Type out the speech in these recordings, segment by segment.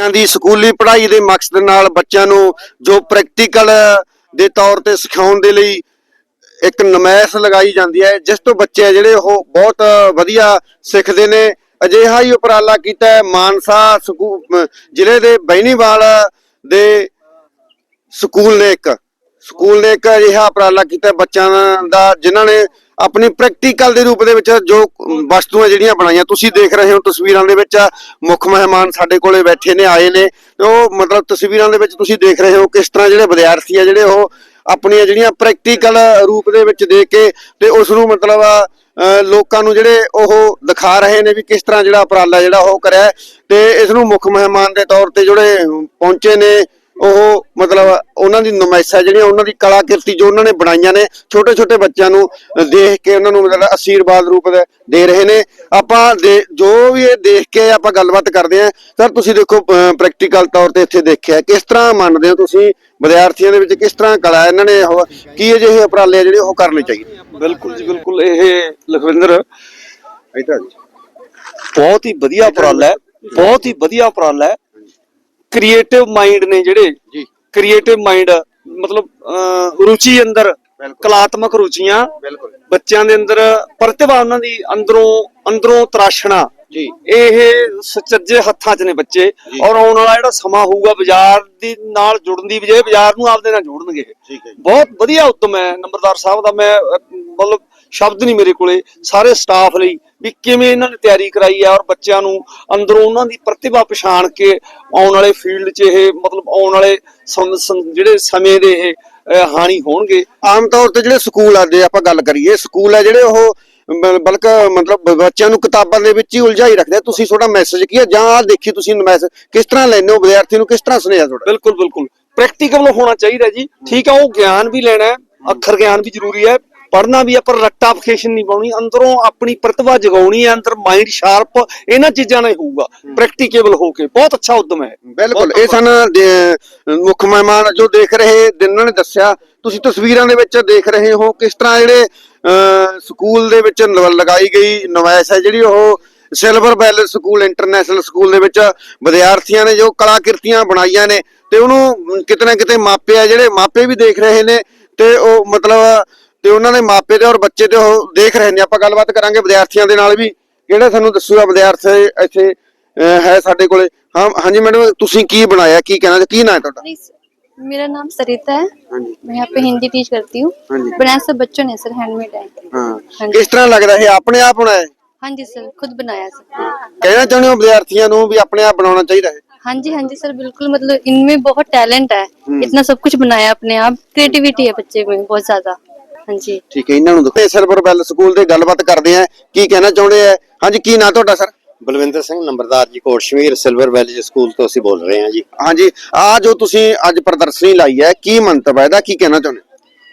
ਬੱਚਿਆਂ ਦੀ ਸਕੂਲੀ ਪੜ੍ਹਾਈ ਦੇ ਮਕਸਦ ਨਾਲ ਬੱਚਿਆਂ ਨੂੰ ਜੋ ਪ੍ਰੈਕਟੀਕਲ ਦੇ ਤੌਰ ਤੇ ਸਿਖਾਉਣ ਦੇ ਲਈ ਇੱਕ ਨਮਾਇਸ਼ ਲਗਾਈ ਜਾਂਦੀ ਹੈ, ਜਿਸ ਤੋਂ ਬੱਚੇ ਜਿਹੜੇ ਉਹ ਬਹੁਤ ਵਧੀਆ ਸਿੱਖਦੇ ਨੇ। ਅਜਿਹਾ ਹੀ ਉਪਰਾਲਾ ਕੀਤਾ ਮਾਨਸਾ ਸਕੂ- ਜ਼ਿਲ੍ਹੇ ਦੇ ਬੈਣੀਵਾਲ ਦੇ ਸਕੂਲ ਨੇ ਇੱਕ। ਸਕੂਲ ਨੇ ਇੱਕ ਅਜਿਹਾ ਉਪਰਾਲਾ ਕੀਤਾ ਬੱਚਿਆਂ ਦਾ, ਜਿਨ੍ਹਾਂ ਨੇ ਆਪਣੀ ਪ੍ਰੈਕਟੀਕਲ ਦੇ ਰੂਪ ਦੇ ਵਿੱਚ ਜੋ ਵਸਤੂਆਂ ਜਿਹੜੀਆਂ ਬਣਾਈਆਂ, ਤੁਸੀਂ ਦੇਖ ਰਹੇ ਹੋ ਤਸਵੀਰਾਂ ਦੇ ਵਿੱਚ ਮੁੱਖ ਮਹਿਮਾਨ ਸਾਡੇ ਕੋਲੇ ਬੈਠੇ ਨੇ, ਆਏ ਨੇ। ਉਹ ਮਤਲਬ ਤਸਵੀਰਾਂ ਦੇ ਵਿੱਚ ਤੁਸੀਂ ਦੇਖ ਰਹੇ ਹੋ ਕਿਸ ਤਰ੍ਹਾਂ ਜਿਹੜੇ ਵਿਦਿਆਰਥੀ ਆ, ਜਿਹੜੇ ਉਹ ਆਪਣੀਆਂ ਜਿਹੜੀਆਂ ਪ੍ਰੈਕਟੀਕਲ ਰੂਪ ਦੇ ਵਿੱਚ ਦੇ ਕੇ ਤੇ ਉਸ ਨੂੰ ਮਤਲਬ ਲੋਕਾਂ ਨੂੰ ਜਿਹੜੇ ਉਹ ਦਿਖਾ ਰਹੇ ਨੇ ਵੀ ਕਿਸ ਤਰ੍ਹਾਂ ਜਿਹੜਾ ਉਪਰਾਲਾ ਜਿਹੜਾ ਉਹ ਕਰਿਆ। ਹੈ ਤੇ ਇਸ ਨੂੰ ਮੁੱਖ ਮਹਿਮਾਨ ਦੇ ਤੌਰ ਤੇ ਜਿਹੜੇ ਪਹੁੰਚੇ ਨੇ ਉਹ ਮਤਲਬ ਉਹਨਾਂ ਦੀ ਨੁਮਾਇਸ਼ਾਂ ਜਿਹੜੀਆਂ ਉਹਨਾਂ ਦੀ ਕਲਾਕਿਰਤੀ ਜੋ ਉਹਨਾਂ ਨੇ ਬਣਾਈਆਂ ਨੇ ਛੋਟੇ ਛੋਟੇ ਬੱਚਿਆਂ ਨੂੰ ਦੇਖ ਕੇ ਉਹਨਾਂ ਨੂੰ ਮਤਲਬ ਅਸ਼ੀਰਵਾਦ ਰੂਪ ਦੇ ਦੇ ਰਹੇ ਨੇ। ਆਪਾਂ ਜੋ ਵੀ ਇਹ ਦੇਖ ਕੇ ਆਪਾਂ ਗੱਲਬਾਤ ਕਰਦੇ ਆਂ ਸਰ ਤੁਸੀਂ ਦੇਖੋ ਪ੍ਰੈਕਟੀਕਲ ਤੌਰ ਤੇ ਇੱਥੇ ਦੇਖਿਆ ਕਿਸ ਤਰ੍ਹਾਂ ਮੰਨਦੇ ਹੋ ਤੁਸੀਂ ਵਿਦਿਆਰਥੀਆਂ ਦੇ ਵਿੱਚ ਕਿਸ ਤਰ੍ਹਾਂ ਕਲਾ ਇਹਨਾਂ ਨੇ ਉਹ ਕੀ ਅਜਿਹੇ ਉਪਰਾਲੇ ਜਿਹੜੇ ਉਹ ਕਰਨੇ ਚਾਹੀਦੇ? ਬਿਲਕੁਲ ਜੀ ਬਿਲਕੁਲ। ਇਹ ਲਖਵਿੰਦਰ ਬਹੁਤ ਹੀ ਵਧੀਆ ਉਪਰਾਲਾ ਹੈ ਬਹੁਤ ਹੀ ਵਧੀਆ ਉਪਰਾਲਾ ਹੈ। ਕ੍ਰੀਏਟਿਵ ਮਾਈਂਡ ਨੇ ਜਿਹੜੇ ਜੀ। ਕ੍ਰੀਏਟਿਵ ਮਾਈਂਡ ਮਤਲਬ ਰੁਚੀ ਅੰਦਰ ਕਲਾਤਮਕ ਰੁਚੀਆਂ ਬਿਲਕੁਲ। ਬੱਚਿਆਂ ਦੇ ਅੰਦਰ ਪ੍ਰਤਿਭਾ ਉਹਨਾਂ ਦੀ ਅੰਦਰੋਂ ਅੰਦਰੋਂ ਤਰਾਸ਼ਣਾ। ਜੀ। ਇਹ ਸੁਚੱਜੇ ਹੱਥਾਂ 'ਚ ਨੇ ਬੱਚੇ। ਔਰ ਆਉਣ ਵਾਲਾ ਜਿਹੜਾ ਸਮਾਂ ਹੋਊਗਾ ਬਾਜ਼ਾਰ ਦੀ ਨਾਲ ਜੁੜਨ ਦੀ ਬਜਾਏ ਬਾਜ਼ਾਰ ਨੂੰ ਆਪਦੇ ਨਾਲ ਜੋੜਨਗੇ। ਬਹੁਤ ਵਧੀਆ ਉਦਮ ਹੈ। ਨੰਬਰਦਾਰ ਸਾਹਿਬ ਦਾ ਮੈਂ ਮਤਲਬ ਸ਼ਬਦ ਨਹੀਂ ਮੇਰੇ ਕੋਲੇ। ਸਾਰੇ ਸਟਾਫ ਲਈ ਵੀ ਕਿਵੇਂ ਇਹਨਾਂ ਨੇ ਤਿਆਰੀ ਕਰਾਈ ਹੈ ਔਰ ਬੱਚਿਆਂ ਨੂੰ ਅੰਦਰੋਂ ਉਹਨਾਂ ਦੀ ਪ੍ਰਤਿਭਾ ਪਛਾਣ ਕੇ ਆਉਣ ਵਾਲੇ ਫੀਲਡ 'ਚ ਇਹ ਮਤਲਬ ਆਉਣ ਵਾਲੇ ਜਿਹੜੇ ਸਮੇਂ ਦੇ ਇਹ ਹਾਣੀ ਹੋਣਗੇ। ਆਮ ਤੌਰ ਤੇ ਜਿਹੜੇ ਸਕੂਲ ਆ ਜੇ ਆਪਾਂ ਗੱਲ ਕਰੀਏ ਸਕੂਲ ਆ ਜਿਹੜੇ ਉਹ ਬਲਕਿ ਮਤਲਬ ਬੱਚਿਆਂ ਨੂੰ ਕਿਤਾਬਾਂ ਦੇ ਵਿੱਚ ਹੀ ਉਲਝਾਈ ਰੱਖਦੇ ਆ। ਤੁਸੀਂ ਤੁਹਾਡਾ ਮੈਸੇਜ ਕੀ ਹੈ ਜਾਂ ਆਹ ਦੇਖੀ ਤੁਸੀਂ ਮੈਸੇਜ ਕਿਸ ਤਰ੍ਹਾਂ ਲੈਂਦੇ ਹੋ? ਵਿਦਿਆਰਥੀ ਨੂੰ ਕਿਸ ਤਰ੍ਹਾਂ ਸੁਨੇਹਾ ਤੁਹਾਡਾ? ਬਿਲਕੁਲ ਬਿਲਕੁਲ। ਪ੍ਰੈਕਟੀਕਲ ਹੋਣਾ ਚਾਹੀਦਾ ਜੀ। ਠੀਕ ਆ ਉਹ ਗਿਆਨ ਵੀ ਲੈਣਾ ਹੈ। ਅੱਖਰ ਗਿਆਨ ਵੀ ਜ਼ਰੂਰੀ ਹੈ। ਪੜ੍ਹਨਾ ਵੀ ਹੈ ਪਰ ਰੱਟਾਫਿਕੇਸ਼ਨ ਨਹੀਂ ਪਾਉਣੀ ਅੰਦਰੋਂ ਆਪਣੀ ਪ੍ਰਤਿਭਾ ਜਗਾਉਣੀ ਹੈ ਅੰਦਰ ਮਾਈਂਡ ਸ਼ਾਰਪ ਇਹਨਾਂ ਚੀਜ਼ਾਂ ਨਾਲ ਹੋਊਗਾ ਪ੍ਰੈਕਟੀਕੇਬਲ ਹੋ ਕੇ ਬਹੁਤ ਅੱਛਾ ਉਦਮ ਹੈ। ਬਿਲਕੁਲ ਇਹ ਸਨ ਮੁੱਖ ਮਹਿਮਾਨ ਜੋ ਦੇਖ ਰਹੇ ਜਿਨ੍ਹਾਂ ਨੇ ਦੱਸਿਆ ਤੁਸੀਂ ਤਸਵੀਰਾਂ ਦੇ ਵਿੱਚ ਦੇਖ ਰਹੇ ਹੋ ਕਿਸ ਤਰ੍ਹਾਂ ਜਿਹੜੇ ਸਕੂਲ ਦੇ ਵਿੱਚ ਲਗਾਈ ਗਈ ਨਵਾਇਸ਼ ਹੈ ਜਿਹੜੀ ਉਹ Silver Bell School International School ਦੇ ਵਿੱਚ ਵਿਦਿਆਰਥੀਆਂ ਨੇ ਜੋ ਕਲਾਕਿਰਤੀਆਂ ਬਣਾਈਆਂ ਨੇ ਤੇ ਉਹਨੂੰ ਕਿਤੇ ਨਾ ਕਿਤੇ ਮਾਪੇ ਆ ਜਿਹੜੇ ਮਾਪੇ ਵੀ ਦੇਖ ਰਹੇ ਨੇ ਤੇ ਉਹ ਮਤਲਬ ਤੇ ਉਹਨਾਂ ਦੇ ਮਾਪੇ ਤੇ ਔਰ ਬੱਚੇ ਤੇ ਉਹ ਦੇਖ ਰਹੇ ਨੇ ਆਪਾਂ ਗੱਲਬਾਤ ਕਰਾਂਗੇ ਵਿਦਿਆਰਥੀਆਂ ਦੇ ਨਾਲ ਵੀ ਕਿਹੜਾ ਸਾਨੂੰ ਦੱਸੂਗਾ ਵਿਦਿਆਰਥੀ ਇੱਥੇ ਅਹ, ਹੈ ਸਾਡੇ ਕੋਲੇ ਹਾਂ ਹਾਂਜੀ ਮੈਡਮ ਤੁਸੀਂ ਕੀ ਬਣਾਇਆ ਕੀ ਕਹਿਣਾ ਕੀ ਨਾਂ ਹੈ ਤੁਹਾਡਾ नहीं सर मेरा नाम सरिता है ਹਾਂਜੀ मैं यहाँ पे हिंदी टीच करती हूँ हाँ जी। बनाया सब बच्चों ने सर हैंडमेड है ਹਾਂ हाँ जी ਕਿਸ ਤਰ੍ਹਾਂ ਲੱਗਦਾ ਇਹ ਆਪਣੇ ਆਪ ਬਣਾਇਆ ਹੈ? हाँ जी सर खुद बनाया सर ਕਹਿਣਾ ਚਾਹੁੰਦੇ ਹੋ ਵਿਦਿਆਰਥੀਆਂ ਨੂੰ ਵੀ ਆਪਣੇ ਆਪ ਬਣਾਉਣਾ ਚਾਹੀਦਾ ਹੈ हाँ जी हाँ जी सर बिल्कुल मतलब इनमें बहुत टैलेंट है इतना सब कुछ बनाया अपने आप क्रिएटिविटी है बच्चे में बहुत ज्यादा हाँ जी ਠੀਕ ਹੈ ਇਹਨਾਂ ਨੂੰ ਦੇਖੋ ਸਿਲਵਰ ਬੈਲ ਸਕੂਲ ਦੇ ਗੱਲਬਾਤ ਕਰਦੇ ਆ ਕੀ ਕਹਿਣਾ ਚਾਹੁੰਦੇ ਆ? ਹਾਂਜੀ ਕੀ ਨਾਂ ਤੁਹਾਡਾ ਸਰ? ਬਲਵਿੰਦਰ ਸਿੰਘ ਨੰਬਰਦਾਰ ਜੀ ਕੋਟਸ਼ਮੀਰ ਸਿਲਵਰ ਵੈਲੀ ਸਕੂਲ ਤੋਂ ਅਸੀਂ ਬੋਲ ਰਹੇ ਹਾਂ ਜੀ। ਹਾਂਜੀ ਆ ਜੋ ਤੁਸੀਂ ਅੱਜ ਪ੍ਰਦਰਸ਼ਨੀ ਲਾਈ ਹੈ ਕੀ ਮੰਤਵ ਹੈ ਇਹਦਾ ਕੀ ਕਹਿਣਾ ਚਾਹੁੰਦੇ?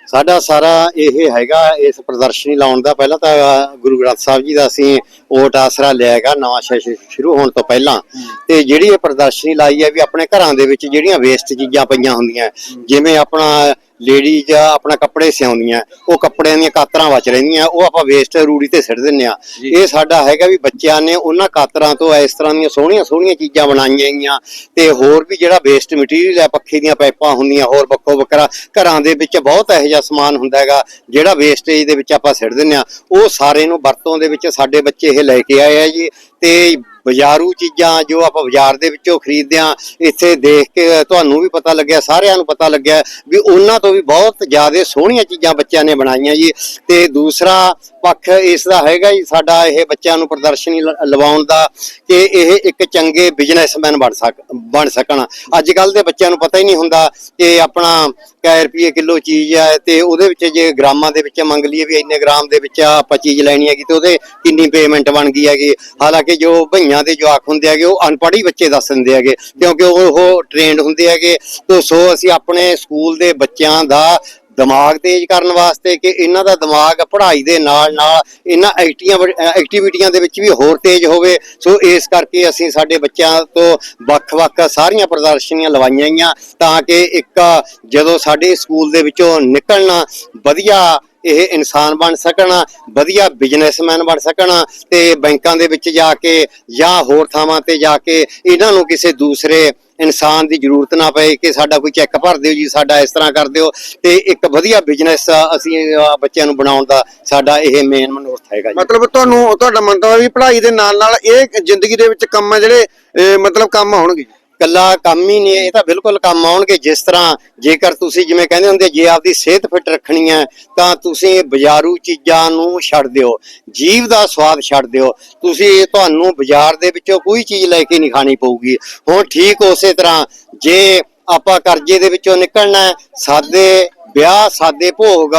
ਸਾਡਾ ਸਾਰਾ ਇਹ ਹੈਗਾ ਇਸ ਪ੍ਰਦਰਸ਼ਨੀ ਲਾਉਣ ਦਾ ਪਹਿਲਾਂ ਤਾਂ ਗੁਰੂ ਗ੍ਰੰਥ ਸਾਹਿਬ ਜੀ ਦਾ ਅਸੀਂ ਓਟ ਆਸਰਾ ਲਿਆ ਹੈਗਾ ਨਵਾਂ ਸੈਸ਼ਨ ਸ਼ੁਰੂ ਹੋਣ ਤੋਂ ਪਹਿਲਾਂ। ਤੇ ਜਿਹੜੀ ਇਹ ਪ੍ਰਦਰਸ਼ਨੀ ਲਾਈ ਹੈ ਵੀ ਆਪਣੇ ਘਰਾਂ ਦੇ ਵਿੱਚ ਜਿਹੜੀਆਂ ਵੇਸਟ ਚੀਜ਼ਾਂ ਪਈਆਂ ਹੁੰਦੀਆਂ ਜਿਵੇਂ ਆਪਣਾ ਲੇਡੀਜ਼ ਆਪਣਾ ਕੱਪੜੇ ਸਿਉਂਦੀਆਂ ਉਹ ਕੱਪੜਿਆਂ ਦੀਆਂ ਕਾਤਰਾਂ ਬਚ ਰਹਿੰਦੀਆਂ ਉਹ ਆਪਾਂ ਵੇਸਟ ਰੂੜੀ ਤੇ ਸਿੱਟ ਦਿੰਨੇ ਆ ਇਹ ਸਾਡਾ ਹੈਗਾ ਵੀ ਬੱਚਿਆਂ ਨੇ ਉਹਨਾਂ ਕਾਤਰਾਂ ਤੋਂ ਇਸ ਤਰ੍ਹਾਂ ਦੀਆਂ ਸੋਹਣੀਆਂ ਸੋਹਣੀਆਂ ਚੀਜ਼ਾਂ ਬਣਾਈਆਂ ਗਈਆਂ ਤੇ ਹੋਰ ਵੀ ਜਿਹੜਾ ਵੇਸਟ ਮਟੀਰੀਅਲ ਹੈ ਪੱਖੇ ਦੀਆਂ ਪਾਈਪਾਂ ਹੁੰਦੀਆਂ ਹੋਰ ਵੱਖੋ ਵੱਖਰਾ ਘਰਾਂ ਦੇ ਵਿੱਚ ਬਹੁਤ ਇਹੋ ਜਿਹਾ ਸਮਾਨ ਹੁੰਦਾ ਹੈਗਾ ਜਿਹੜਾ ਵੇਸਟੇਜ ਦੇ ਵਿੱਚ ਆਪਾਂ ਸਿੱਟ ਦਿੰਨੇ ਆ ਉਹ ਸਾਰੇ ਨੂੰ ਵਰਤੋਂ ਦੇ ਵਿੱਚ ਸਾਡੇ ਬੱਚੇ ਇਹ ਲੈ ਕੇ ਆਏ ਆ ਜੀ ਤੇ ਬਾਜ਼ਾਰੂ ਚੀਜ਼ਾਂ ਜੋ ਆਪਾਂ ਬਾਜ਼ਾਰ ਦੇ ਵਿੱਚੋਂ ਖਰੀਦਦੇ ਆ ਇੱਥੇ ਦੇਖ ਕੇ ਤੁਹਾਨੂੰ ਵੀ ਪਤਾ ਲੱਗਿਆ, ਸਾਰਿਆਂ ਨੂੰ ਪਤਾ ਲੱਗਿਆ ਵੀ ਉਹਨਾਂ ਤੋਂ ਵੀ ਬਹੁਤ ਜ਼ਿਆਦਾ ਸੋਹਣੀਆਂ ਚੀਜ਼ਾਂ ਬੱਚਿਆਂ ਨੇ ਬਣਾਈਆਂ ਜੀ। ਤੇ ਦੂਸਰਾ ਪੱਖ ਇਸ ਦਾ ਹੈਗਾ ਜੀ, ਸਾਡਾ ਇਹ ਬੱਚਿਆਂ ਨੂੰ ਪ੍ਰਦਰਸ਼ਨੀ ਲਵਾਉਣ ਦਾ ਕਿ ਇਹ ਇੱਕ ਚੰਗੇ ਬਿਜ਼ਨਸਮੈਨ ਬਣ ਸਕ, ਬਣ ਸਕਣ। ਅੱਜ ਕੱਲ ਦੇ ਬੱਚਿਆਂ ਨੂੰ ਪਤਾ ਹੀ ਨਹੀਂ ਹੁੰਦਾ ਕਿ ਆਪਣਾ ਕੈ ਰੁਪਏ ਕਿਲੋ ਚੀਜ਼ ਹੈ ਤੇ ਉਹਦੇ ਵਿੱਚ ਜੇ ਗ੍ਰਾਮਾਂ ਦੇ ਵਿੱਚ ਮੰਗ ਲਈਏ ਵੀ ਇੰਨੇ ਗ੍ਰਾਮ ਦੇ ਵਿੱਚ ਆਪਾਂ ਚੀਜ਼ ਲੈਣੀ ਹੈਗੀ ਤੇ ਉਹਦੇ ਕਿੰਨੀ ਪੇਮੈਂਟ ਬਣ ਗਈ ਹੈਗੀ। ਹਾਲਾਂਕਿ ਜੋ ਭਈਆਂ ਦੇ ਜਵਾਕ ਹੁੰਦੇ ਹੈਗੇ, ਉਹ ਅਨਪੜ੍ਹ ਹੀ ਬੱਚੇ ਦੱਸ ਦਿੰਦੇ ਹੈਗੇ, ਕਿਉਂਕਿ ਉਹ ਉਹ ਟ੍ਰੇਨਡ ਹੁੰਦੇ ਹੈਗੇ। ਤੇ ਸੋ ਅਸੀਂ ਆਪਣੇ ਸਕੂਲ ਦੇ ਬੱਚਿਆਂ ਦਾ ਦਿਮਾਗ ਤੇਜ਼ ਕਰਨ ਵਾਸਤੇ ਕਿ ਇਹਨਾਂ ਦਾ ਦਿਮਾਗ ਪੜ੍ਹਾਈ ਦੇ ਨਾਲ ਨਾਲ ਇਹਨਾਂ ਐਕਟੀਆਂ ਐਕਟੀਵਿਟੀਆਂ ਦੇ ਵਿੱਚ ਵੀ ਹੋਰ ਤੇਜ਼ ਹੋਵੇ। ਸੋ ਇਸ ਕਰਕੇ ਅਸੀਂ ਸਾਡੇ ਬੱਚਿਆਂ ਤੋਂ ਵੱਖ-ਵੱਖ ਸਾਰੀਆਂ ਪ੍ਰਦਰਸ਼ਨੀਆਂ ਲਵਾਈਆਂ ਗਈਆਂ ਤਾਂ ਕਿ ਇੱਕ ਜਦੋਂ ਸਾਡੇ ਸਕੂਲ ਦੇ ਵਿੱਚੋਂ ਨਿਕਲਣਾ ਵਧੀਆ ਇਹ ਇਨਸਾਨ ਬਣ ਸਕਣ, ਵਧੀਆ ਬਿਜ਼ਨਸਮੈਨ ਬਣ ਸਕਣ ਤੇ ਬੈਂਕਾਂ ਦੇ ਵਿੱਚ ਜਾ ਕੇ ਜਾਂ ਹੋਰ ਥਾਵਾਂ ਤੇ ਜਾ ਕੇ ਇਹਨਾਂ ਨੂੰ ਕਿਸੇ ਦੂਸਰੇ ਇਨਸਾਨ ਦੀ ਜ਼ਰੂਰਤ ਨਾ ਪਏ ਕਿ ਸਾਡਾ ਕੋਈ ਚੈੱਕ ਭਰ ਦਿਓ ਜੀ, ਸਾਡਾ ਇਸ ਤਰ੍ਹਾਂ ਕਰ ਦਿਓ। ਤੇ ਇੱਕ ਵਧੀਆ ਬਿਜ਼ਨਸ ਅਸੀਂ ਬੱਚਿਆਂ ਨੂੰ ਬਣਾਉਣ ਦਾ ਸਾਡਾ ਇਹ ਮੇਨ ਮਨੋਰਥ ਹੈਗਾ ਜੀ। ਮਤਲਬ ਤੁਹਾਨੂੰ, ਤੁਹਾਡਾ ਮੰਤਵ ਵੀ ਪੜ੍ਹਾਈ ਦੇ ਨਾਲ ਨਾਲ ਇਹ ਜ਼ਿੰਦਗੀ ਦੇ ਵਿੱਚ ਕੰਮ ਹੈ ਜਿਹੜੇ ਮਤਲਬ ਕੰਮ ਆਉਣਗੇ ਕੱਲਾ ਕੰਮ ਹੀ ਨਹੀਂ, ਇਹ ਤਾਂ ਬਿਲਕੁਲ ਕੰਮ ਆਉਣਗੇ ਜਿਸ ਤਰ੍ਹਾਂ ਜੇਕਰ ਤੁਸੀਂ ਜਿਵੇਂ ਕਹਿੰਦੇ ਹੁੰਦੇ, ਜੇ ਆਪਦੀ ਸਿਹਤ ਫਿੱਟ ਰੱਖਣੀ ਹੈ, ਤਾਂ ਤੁਸੀਂ ਬਾਜ਼ਾਰੂ ਚੀਜ਼ਾਂ ਨੂੰ ਛੱਡ ਦਿਓ, ਜੀਵ ਦਾ ਸਵਾਦ ਛੱਡ ਦਿਓ। ਤੁਸੀਂ ਤੁਹਾਨੂੰ ਬਾਜ਼ਾਰ ਦੇ ਵਿੱਚੋਂ ਕੋਈ ਚੀਜ਼ ਲੈ ਕੇ ਨਹੀਂ ਖਾਣੀ ਪਊਗੀ। ਹੁਣ ਠੀਕ ਉਸੇ ਤਰ੍ਹਾਂ, ਜੇ ਆਪਾਂ ਕਰਜ਼ੇ ਦੇ ਵਿੱਚੋਂ ਨਿਕਲਣਾ ਹੈ ਸਾਦੇ ਵਿਆਹ ਸਾਦੇ ਭੋਗ,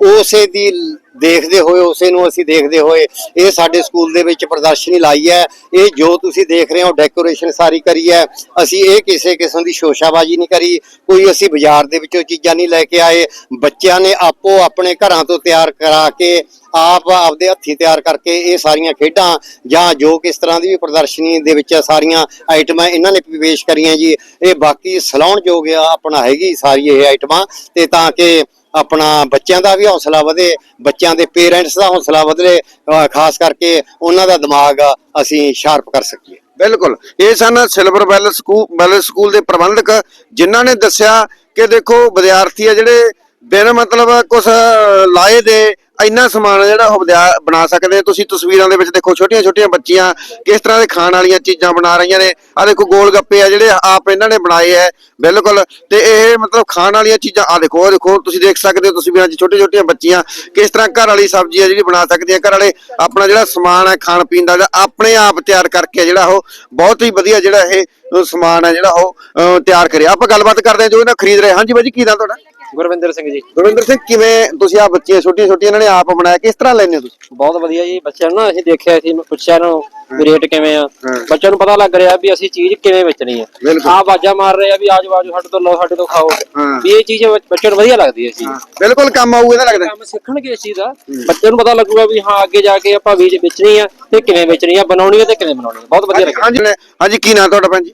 ਉਸੇ ਦੀ ਦੇਖਦੇ ਹੋਏ, ਉਸੇ ਨੂੰ ਅਸੀਂ ਦੇਖਦੇ ਹੋਏ, ਇਹ ਸਾਡੇ ਸਕੂਲ ਦੇ ਵਿੱਚ ਪ੍ਰਦਰਸ਼ਨੀ ਲਾਈ ਹੈ। ਇਹ ਜੋ ਤੁਸੀਂ ਦੇਖ ਰਹੇ ਹੋ ਡੈਕੋਰੇਸ਼ਨ ਸਾਰੀ ਕਰੀ ਹੈ। ਅਸੀਂ ਇਹ ਕਿਸੇ ਕਿਸਮ ਦੀ ਸ਼ੋਸ਼ਾਬਾਜੀ ਨਹੀਂ ਕਰੀ। ਕੋਈ ਅਸੀਂ ਬਾਜ਼ਾਰ ਦੇ ਵਿੱਚੋਂ ਚੀਜ਼ਾਂ ਨਹੀਂ ਲੈ ਕੇ ਆਏ। ਬੱਚਿਆਂ ਨੇ ਆਪੋ ਆਪਣੇ ਘਰਾਂ ਤੋਂ ਤਿਆਰ ਕਰਾ ਕੇ, ਆਪ ਆਪਦੇ ਹੱਥੀਂ ਤਿਆਰ ਕਰਕੇ ਇਹ ਸਾਰੀਆਂ ਖੇਡਾਂ ਜਾਂ ਜੋ ਕਿਸ ਤਰ੍ਹਾਂ ਦੀ ਵੀ ਪ੍ਰਦਰਸ਼ਨੀ ਦੇ ਵਿੱਚ ਸਾਰੀਆਂ ਆਈਟਮਾਂ ਇਹਨਾਂ ਨੇ ਪੇਸ਼ ਕਰੀਆਂ ਜੀ। ਇਹ ਬਾਕੀ ਸਲਾਉਣ ਯੋਗ ਆ, ਆਪਣਾ ਹੈਗੀ ਸਾਰੀ ਇਹ ਆਈਟਮਾਂ। ਤੇ ਤਾਂ ਕਿ ਆਪਣਾ ਬੱਚਿਆਂ ਦਾ ਵੀ ਹੌਸਲਾ ਵਧੇ, ਬੱਚਿਆਂ ਦੇ ਪੇਰੈਂਟਸ ਦਾ ਹੌਸਲਾ ਵਧੇ, ਅਹ ਖਾਸ ਕਰਕੇ ਉਹਨਾਂ ਦਾ ਦਿਮਾਗ ਅਸੀਂ ਸ਼ਾਰਪ ਕਰ ਸਕੀਏ। ਬਿਲਕੁਲ। ਇਹ ਸਨ Silver Bell School Bell School ਦੇ ਪ੍ਰਬੰਧਕ, ਜਿਨ੍ਹਾਂ ਨੇ ਦੱਸਿਆ ਕਿ ਦੇਖੋ, ਵਿਦਿਆਰਥੀ ਆ ਜਿਹੜੇ, ਬਿਨ ਮਤਲਬ ਕੁਝ ਲਾਏ ਦੇ ਇੰਨਾ ਸਮਾਨ ਜਿਹੜਾ ਉਹ ਵਿਦਿਆ- ਬਣਾ ਸਕਦੇ ਆ। ਤੁਸੀਂ ਤਸਵੀਰਾਂ ਦੇ ਵਿੱਚ ਦੇਖੋ ਛੋਟੀਆਂ ਛੋਟੀਆਂ ਬੱਚੀਆਂ ਕਿਸ ਤਰ੍ਹਾਂ ਦੇ ਖਾਣ ਵਾਲੀਆਂ ਚੀਜ਼ਾਂ ਬਣਾ ਰਹੀਆਂ ਨੇ। ਆ ਦੇਖੋ ਗੋਲ ਗੱਪੇ ਆ ਜਿਹੜੇ ਆਪ ਇਹਨਾਂ ਨੇ ਬਣਾਏ ਐ ਬਿਲਕੁਲ। ਤੇ ਇਹ ਮਤਲਬ ਖਾਣ ਵਾਲੀਆਂ ਚੀਜ਼ਾਂ ਆ ਦੇਖੋ ਉਹ ਦੇਖੋ ਤੁਸੀਂ ਦੇਖ ਸਕਦੇ ਹੋ ਤਸਵੀਰਾਂ 'ਚ ਛੋਟੀਆਂ ਛੋਟੀਆਂ ਬੱਚੀਆਂ ਕਿਸ ਤਰ੍ਹਾਂ ਘਰ ਵਾਲੀ ਸਬਜ਼ੀ ਆ ਜਿਹੜੀ ਬਣਾ ਸਕਦੀਆਂ। ਘਰ ਵਾਲੇ ਆਪਣਾ ਜਿਹੜਾ ਸਮਾਨ ਹੈ ਖਾਣ ਪੀਣ ਦਾ ਜਿਹੜਾ ਆਪਣੇ ਆਪ ਤਿਆਰ ਕਰਕੇ ਜਿਹੜਾ ਉਹ ਬਹੁਤ ਹੀ ਵਧੀਆ ਜਿਹੜਾ ਇਹ ਅ, ਸਮਾਨ ਹੈ ਜਿਹੜਾ ਉਹ ਅ, ਤਿਆਰ ਕਰਿਆ। ਆਪਾਂ ਗੱਲਬਾਤ ਕਰਦੇ ਹਾਂ ਜੋ ਇਹਨਾਂ ਖਰੀਦ ਰਹੇ। ਹਾਂਜੀ ਬਾਈ ਜੀ ਕੀ ਨਾਮ ਤੁਹਾਡਾ? ਗੁਰਵਿੰਦਰ ਸਿੰਘ ਜੀ। ਗੁਰਵਿੰਦਰ ਸਿੰਘ ਕਿਵੇਂ ਤੁਸੀਂ ਆ ਬੱਚੀਆਂ ਛੋਟੀਆਂ ਛੋਟੀਆਂ ਇਹਨਾਂ ਨੇ ਆਪ ਬਣਾਇਆ? ਕਿਸ ਤਰ੍ਹਾਂ ਹੋ ਤੁਸੀਂ? ਬਹੁਤ ਵਧੀਆ ਜੀ। ਬੱਚਿਆਂ ਨੂੰ ਨਾ ਅਸੀਂ ਦੇਖਿਆ ਸੀ ਮੈਂ ਪੁੱਛਿਆ ਨੂੰ ਵੀ ਰੇਟ ਕਿਵੇਂ ਆ। ਬੱਚਿਆਂ ਨੂੰ ਪਤਾ ਲੱਗ ਰਿਹਾ ਵੀ ਅਸੀਂ ਚੀਜ਼ ਕਿਵੇਂ ਵੇਚਣੀ ਆ। ਆ ਆਵਾਜ਼ਾਂ ਮਾਰ ਰਹੇ ਆ ਵੀ ਆਜੋ ਆਜੋ ਸਾਡੇ ਤੋਂ ਲਓ ਸਾਡੇ ਤੋਂ ਖਾਓ। ਵੀ ਇਹ ਚੀਜ਼ ਬੱਚ- ਬੱਚਿਆਂ ਨੂੰ ਵਧੀਆ ਲੱਗਦੀ ਹੈ ਜੀ। ਬਿਲਕੁਲ ਕੰਮ ਆਊ ਇਹਦਾ ਲੱਗਦਾ। ਕੰਮ ਸਿੱਖਣਗੇ ਇਸ ਚੀਜ਼ ਦਾ। ਬੱਚਿਆਂ ਨੂੰ ਪਤਾ ਲੱਗੂਗਾ ਵੀ ਹਾਂ ਅੱਗੇ ਜਾ ਕੇ ਆਪਾਂ ਬੀਜ ਵੇਚਣੀ ਆ ਤੇ ਕਿਵੇਂ ਵੇਚਣੀ ਆ ਬਣਾਉਣੀ ਆ ਤੇ ਕਿਵੇਂ ਬਣਾਉਣੀ ਆ। ਬਹੁਤ ਵਧੀਆ ਲੱਗਿਆ। ਹਾਂਜੀ ਹਾਂਜੀ ਕੀ ਨਾਮ ਤੁਹਾਡਾ ਭੈਣ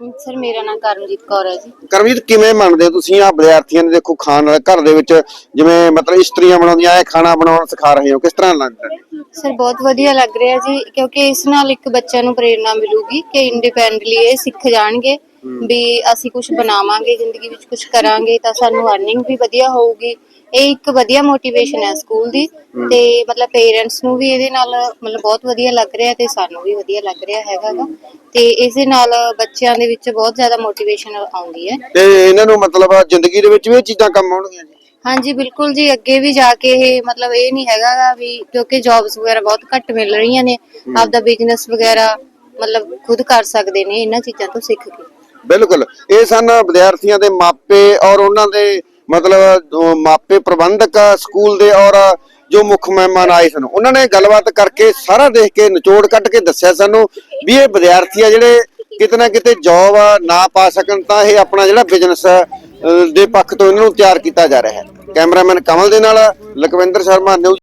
ਸਰ ਮੇਰਾ ਨਾਮ ਕਰਮਜੀਤ ਕੌਰ ਹੈ ਜੀ। ਕਰਮਜੀਤ ਕਿਵੇਂ ਮੰਨਦੇ ਹੋ ਤੁਸੀਂ? ਆ ਵਿਦਿਆਰਥੀਆਂ ਨੇ ਦੇਖੋ ਖਾਣ ਵਾਲੇ ਘਰ ਦੇ ਵਿੱਚ ਜਿਵੇਂ ਮਤਲਬ ਇਸਤਰੀਆਂ ਬਣਾਉਂਦੀਆਂ ਐ ਖਾਣਾ ਬਣਾਉਣ ਸਿਖਾ ਰਹੇ ਹੋ ਕਿਸ ਤਰ੍ਹਾਂ ਲੱਗਦਾ? ਸਰ ਬਹੁਤ ਵਧੀਆ ਲੱਗ ਰਿਹਾ ਜੀ ਕਿਉਂਕਿ ਇਸ ਨਾਲ ਇੱਕ ਬੱਚਿਆਂ ਨੂੰ ਪ੍ਰੇਰਣਾ ਮਿਲੂਗੀ ਕਿ ਇੰਡੀਪੈਂਡੈਂਟਲੀ ਇਹ ਸਿੱਖ ਜਾਣਗੇ ਵੀ ਅਸੀਂ ਕੁਝ ਬਣਾਵਾਂਗੇ ਜ਼ਿੰਦਗੀ ਵਿੱਚ ਕੁਝ ਕਰਾਂਗੇ ਤਾਂ ਸਾਨੂੰ ਅਰਨਿੰਗ ਵੀ ਵਧੀਆ ਹੋਊਗੀ ਇਹ ਇੱਕ ਵਧੀਆ ਮੋਟੀਵੇਸ਼ਨ ਹੈ ਸਕੂਲ ਦੀ ਤੇ ਮਤਲਬ ਪੇਰੈਂਟਸ ਨੂੰ ਵੀ ਇਹਦੇ ਨਾਲ ਮਤਲਬ ਬਹੁਤ ਵਧੀਆ ਲੱਗ ਰਿਹਾ ਤੇ ਸਾਨੂੰ ਵੀ ਵਧੀਆ ਲੱਗ ਰਿਹਾ ਹੈਗਾ ਗਾ। ਤੇ ਇਸ ਦੇ ਨਾਲ ਬੱਚਿਆਂ ਦੇ ਵਿੱਚ ਬਹੁਤ ਜ਼ਿਆਦਾ ਮੋਟੀਵੇਸ਼ਨ ਆਉਂਦੀ ਹੈ। ਤੇ ਇਹਨਾਂ ਨੂੰ ਮਤਲਬ ਜ਼ਿੰਦਗੀ ਦੇ ਵਿੱਚ ਵੀ ਇਹ ਚੀਜ਼ਾਂ ਕੰਮ ਆਉਣਗੀਆਂ ਜੀ? ਹਾਂਜੀ ਬਿਲਕੁਲ ਜੀ। ਅੱਗੇ ਵੀ ਜਾ ਕੇ ਇਹ ਮਤਲਬ ਇਹ ਨਹੀਂ ਹੈਗਾ ਗਾ ਵੀ ਕਿਉਂਕਿ ਜੌਬਸ ਵਗੈਰਾ ਬਹੁਤ ਘੱਟ ਮਿਲ ਰਹੀਆਂ ਨੇ। ਆਪਦਾ ਬਿਜ਼ਨਸ ਵਗੈਰਾ ਮਤਲਬ ਖੁਦ ਕਰ ਸਕਦੇ ਨੇ। ਇਹਨਾਂ ਚੀਜ਼ਾਂ ਤੋਂ ਸਿੱਖ ਕੇ। ਬਿਲਕੁਲ। ਇਹ ਸਨ ਵਿਦਿਆਰਥੀਆਂ ਦੇ ਮਾਪੇ ਔਰ ਉਹਨਾਂ ਦੇ ਮਤਲਬ ਮਾਪੇ ਪ੍ਰਬੰਧਕ ਸਕੂਲ ਦੇ ਔਰ ਜੋ ਮੁੱਖ ਮਹਿਮਾਨ ਆਏ ਸਨ, ਉਹਨਾਂ ਨੇ ਗੱਲਬਾਤ ਕਰਕੇ ਸਾਰਾ ਦੇਖ ਕੇ ਨਿਚੋੜ ਕੱਢ ਕੇ ਦੱਸਿਆ ਸਾਨੂੰ ਵੀ ਇਹ ਵਿਦਿਆਰਥੀ ਆ ਜਿਹੜੇ ਕਿਤੇ ਨਾ ਕਿਤੇ ਜੌਬ ਨਾ ਪਾ ਸਕਣ ਤਾਂ ਇਹ ਆਪਣਾ ਜਿਹੜਾ ਬਿਜ਼ਨਸ ਦੇ ਪੱਖ ਤੋਂ ਇਹਨਾਂ ਨੂੰ ਤਿਆਰ ਕੀਤਾ ਜਾ ਰਿਹਾ ਹੈ। ਕੈਮਰਾਮੈਨ ਕਮਲ ਦੇ ਨਾਲ ਲਖਵਿੰਦਰ ਸ਼ਰਮਾ ਨਿਊਜ਼